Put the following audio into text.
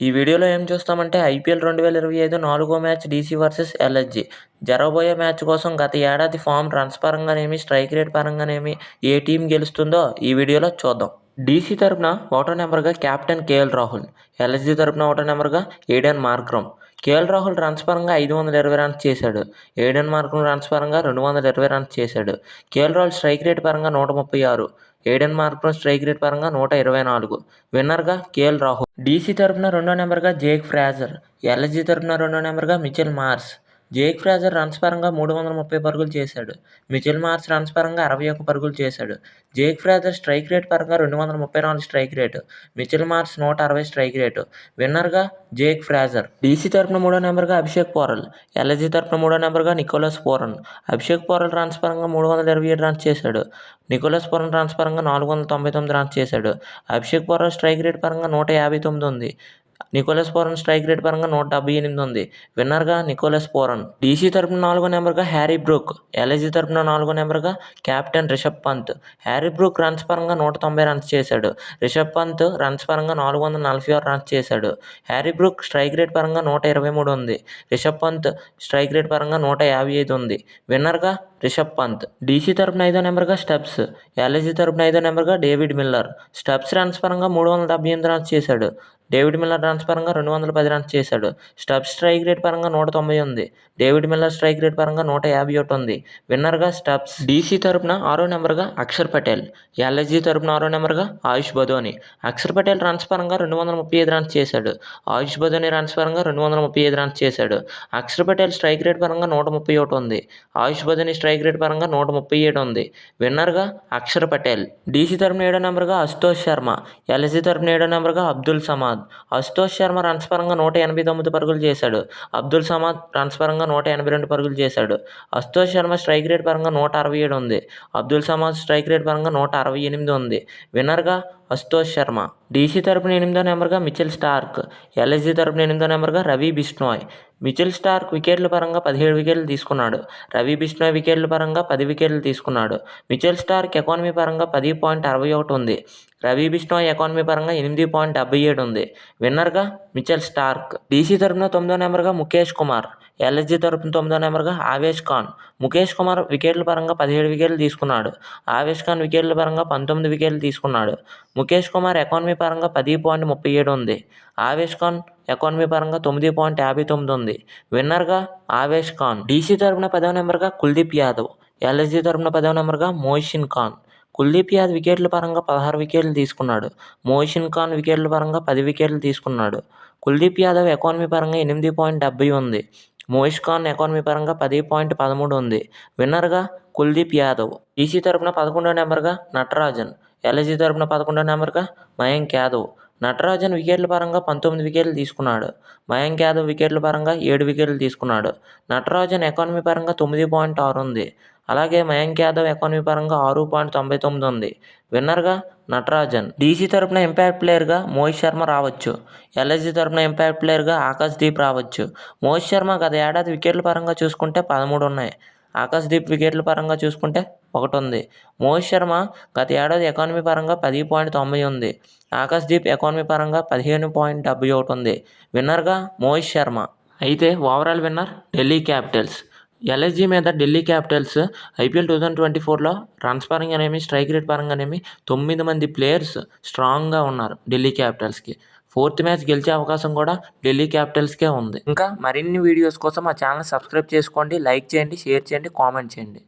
ఈ వీడియోలో ఏం చూస్తామంటే ఐపీఎల్ రెండు వేల ఇరవై ఐదు నాలుగో మ్యాచ్ డీసీ వర్సెస్ ఎల్ఎస్జీ. జరగబోయే మ్యాచ్ కోసం గత ఏడాది ఫామ్ రన్స్ పరంగానేమి స్ట్రైక్ రేట్ పరంగానేమి ఏ టీం గెలుస్తుందో ఈ వీడియోలో చూద్దాం. డీసీ తరపున ఒకటో నెంబర్గా కెప్టెన్ కేఎల్ రాహుల్ ఎల్ఎస్జీ తరపున ఒకటో నెంబర్గా Aiden Markram KL Rahul runs పరంగా ఐదు వందల ఇరవై రన్స్ చేశాడు. ఏడెన్ మార్కులు రన్స్ పరంగా రెండు వందల ఇరవై రన్స్ చేశాడు. కేఎల్ రాహుల్ స్ట్రైక్ రేట్ పరంగా నూట ముప్పై ఆరు. ఏడెన్ మార్కులు స్ట్రైక్ రేట్ పరంగా నూట ఇరవై నాలుగు. విన్నర్గా కేఎల్ రాహుల్. డీసీ తరపున రెండో నెంబర్గా జేక్ ఫ్రాజర్. ఎల్ఎస్జీ తరపున రెండో నెంబర్గా Mitchell Marsh. Jake Fraser runs పరంగా మూడు వందల ముప్పై పరుగులు చేశాడు. మిచెల్ మార్స్ రన్స్ పరంగా అరవై ఒక్క పరుగులు చేశాడు. జేక్ ఫ్రాజర్ స్ట్రైక్ రేట్ పరంగా రెండు వందల ముప్పై నాలుగు స్ట్రైక్ రేటు. మిచెల్ మార్స్ నూట అరవై స్ట్రైక్ రేటు. విన్నర్గా జేక్ ఫ్రాజర్. డీసీ తరపున మూడో నెంబర్గా అభిషేక్ పోరల్. ఎల్ఎస్జీ తరపున మూడో నెంబర్గా Nicholas Pooran. Abhishek Porel runs పరంగా మూడు వందల ఇరవై ఏడు రన్స్ చేశాడు. నికోలస్ పోరన్ రన్స్ పరంగా నాలుగు వందల తొంభై తొమ్మిది రన్స్ చేశాడు. అభిషేక్ పోరల్ స్ట్రైక్ రేట్ పరంగా నూట యాభై తొమ్మిది ఉంది. నికోలస్ పోరన్ స్ట్రైక్ రేట్ పరంగా నూట డెబ్బై ఎనిమిది ఉంది. విన్నర్గా నికోలస్ పోరన్. డీసీ తరపున నాలుగో నెంబర్గా హ్యారీ బ్రూక్. ఎల్ఐజీ తరపున నాలుగో నెంబర్గా captain Rishabh Pant. Harry Brook runs పరంగా నూట తొంభై రన్స్ చేశాడు. రిషబ్ పంత్ రన్స్ పరంగా నాలుగు వందల నలభై ఆరు రన్స్ చేశాడు. హ్యారీ బ్రూక్ స్ట్రైక్ రేట్ పరంగా నూట ఇరవై మూడు ఉంది. రిషబ్ పంత్ స్ట్రైక్ రేట్ పరంగా నూట యాభై ఐదు ఉంది. విన్నర్గా రిషబ్ పంత్. డీసీ తరపున ఐదో నెంబర్గా స్టెప్స్. ఎల్ఐజీ తరపున ఐదో నెంబర్గా డేవిడ్ మిల్లర్. స్టెప్స్ రన్స్ పరంగా మూడు వందల డెబ్బై ఎనిమిది రన్స్ చేశాడు. డేవిడ్ మిల్లర్ రన్స్ పరంగా రెండు వందల పది రన్స్ చేశాడు. స్టబ్స్ స్ట్రైక్ రేట్ పరంగా నూట తొంభై ఉంది. డేవిడ్ మిల్లర్ స్ట్రైక్ రేట్ పరంగా నూట యాభై ఒకటి ఉంది. విన్నర్గా స్టబ్స్ డీసీ తరపున ఆరో నెంబర్గా అక్షర్ పటేల్ ఎల్ఎస్జీ తరపున ఆరో నెంబర్గా ఆయుష్ బదోని అక్షర్ పటేల్ రన్స్ పరంగా రెండు వందల ముప్పై ఐదు రన్స్ చేశాడు. ఆయుష్ బదోని రన్స్ పరంగా రెండు వందల ముప్పై ఐదు రన్స్ చేశాడు. అక్షర్ పటేల్ స్ట్రైక్ రేట్ పరంగా నూట ముప్పై ఒకటి ఉంది. ఆయుష్ బదోని స్ట్రైక్ రేట్ పరంగా నూట ముప్పై ఏడు ఉంది. విన్నర్గా అక్షర్ పటేల్ డీసీ తరపున ఏడో నెంబర్గా అశుతోష్ శర్మ ఎల్ఎస్జీ తరపున ఏడో నెంబర్గా అబ్దుల్ సమాద్. అశుతోష్ శర్మ రన్స్ పరంగా నూట ఎనభై తొమ్మిది పరుగులు చేశాడు. అబ్దుల్ సమద్ రన్స్ పరంగా నూట ఎనభై రెండు పరుగులు చేశాడు. అశుతోష్ శర్మ స్ట్రైక్ రేట్ పరంగా నూట అరవై ఏడు ఉంది. అబ్దుల్ సమద్ స్ట్రైక్ రేట్ పరంగా నూట అరవై ఎనిమిది ఉంది. విన్నర్గా అశుతోష్ శర్మ. డీసీ తరపున ఎనిమిదో నెంబర్గా మిచెల్ స్టార్క్. ఎల్ఎస్జీ తరపున ఎనిమిదో నెంబర్గా రవి బిష్ణోయ్. మిచెల్ స్టార్క్ వికెట్ల పరంగా పదిహేడు వికెట్లు తీసుకున్నాడు. రవి బిష్ణోయ్ వికెట్ల పరంగా పది వికెట్లు తీసుకున్నాడు. మిచెల్ స్టార్క్ ఎకానమీ పరంగా పది పాయింట్ అరవై ఒకటి ఉంది. రవి బిష్ణోయ్ ఎకానమీ పరంగా ఎనిమిది పాయింట్ డెబ్బై ఏడు ఉంది. విన్నర్గా మిచెల్ స్టార్క్. డీసీ తరపున తొమ్మిదో నెంబర్గా ముఖేష్ కుమార్. ఎల్ఎస్జీ తరపున తొమ్మిదో నెంబర్గా ఆవేష్ ఖాన్. ముఖేష్ కుమార్ వికెట్ల పరంగా పదిహేడు వికెట్లు తీసుకున్నాడు. ఆవేష్ ఖాన్ వికెట్ల పరంగా పంతొమ్మిది వికెట్లు తీసుకున్నాడు. ముఖేష్ కుమార్ ఎకానమీ పరంగా పది పాయింట్ ముప్పై ఏడు ఉంది. ఆవేష్ ఖాన్ ఎకానమీ పరంగా తొమ్మిది పాయింట్ యాభై తొమ్మిది ఉంది. విన్నర్గా ఆవేష్ ఖాన్. డీసీ తరపున పదవ నెంబర్గా కుల్దీప్ యాదవ్. ఎల్ఎస్జీ తరపున పదవ నెంబర్గా మోయిషిన్ ఖాన్. కుల్దీప్ యాదవ్ వికెట్ల పరంగా పదహారు వికెట్లు తీసుకున్నాడు. మోయిషిన్ ఖాన్ వికెట్ల పరంగా పది వికెట్లు తీసుకున్నాడు. కుల్దీప్ యాదవ్ ఎకానమీ పరంగా ఎనిమిది పాయింట్ డెబ్బై ఉంది. మోయిష్ ఖాన్ ఎకానమీ పరంగా పది పాయింట్ పదమూడు ఉంది. విన్నర్గా కుల్దీప్ యాదవ్ ఈసీ తరపున పదకొండో నెంబర్గా నటరాజన్ ఎల్ఐజీ తరపున పదకొండో నెంబర్గా మయాంక్ యాదవ్ నటరాజన్ వికెట్ల పరంగా పంతొమ్మిది వికెట్లు తీసుకున్నాడు. మయాంక్ యాదవ్ వికెట్ల పరంగా ఏడు వికెట్లు తీసుకున్నాడు. నటరాజన్ ఎకానమీ పరంగా తొమ్మిది పాయింట్ ఆరు ఉంది. అలాగే మయాంక్ యాదవ్ ఎకానమీ పరంగా ఆరు పాయింట్ తొంభై తొమ్మిది ఉంది. విన్నర్గా నటరాజన్. డీసీ తరపున ఇంపాక్ట్ ప్లేయర్గా మోహిత్ శర్మ రావచ్చు. ఎల్ఎస్జీ తరపున ఇంపాక్ట్ ప్లేయర్గా ఆకాశ్ దీప్ రావచ్చు. మోహిత్ శర్మ గత ఏడాది వికెట్ల పరంగా చూసుకుంటే పదమూడు ఉన్నాయి. ఆకాశ్ దీప్ వికెట్ల పరంగా చూసుకుంటే ఒకటి ఉంది మోహిత్ శర్మ గత ఏడాది ఎకానమీ పరంగా పది పాయింట్ తొంభై ఉంది. ఆకాశ్ దీప్ ఎకానమీ పరంగా పదిహేను పాయింట్ డెబ్బై ఒకటి ఉంది. విన్నర్గా మోహిత్ శర్మ. అయితే overall winner Delhi Capitals. LIG మీద Delhi Capitals IPL two thousand twenty ఫోర్లో రన్స్ పరంగానేమి స్ట్రైక్ రేట్ పరంగానేమి తొమ్మిది మంది ప్లేయర్స్ స్ట్రాంగ్గా ఉన్నారు ఢిల్లీ క్యాపిటల్స్కి. ఫోర్త్ మ్యాచ్ గెలిచే అవకాశం కూడా ఢిల్లీ క్యాపిటల్స్కే ఉంది. ఇంకా మరిన్ని వీడియోస్ కోసం మా ఛానల్ సబ్స్క్రైబ్ చేసుకోండి లైక్ చేయండి షేర్ చేయండి కామెంట్ చేయండి.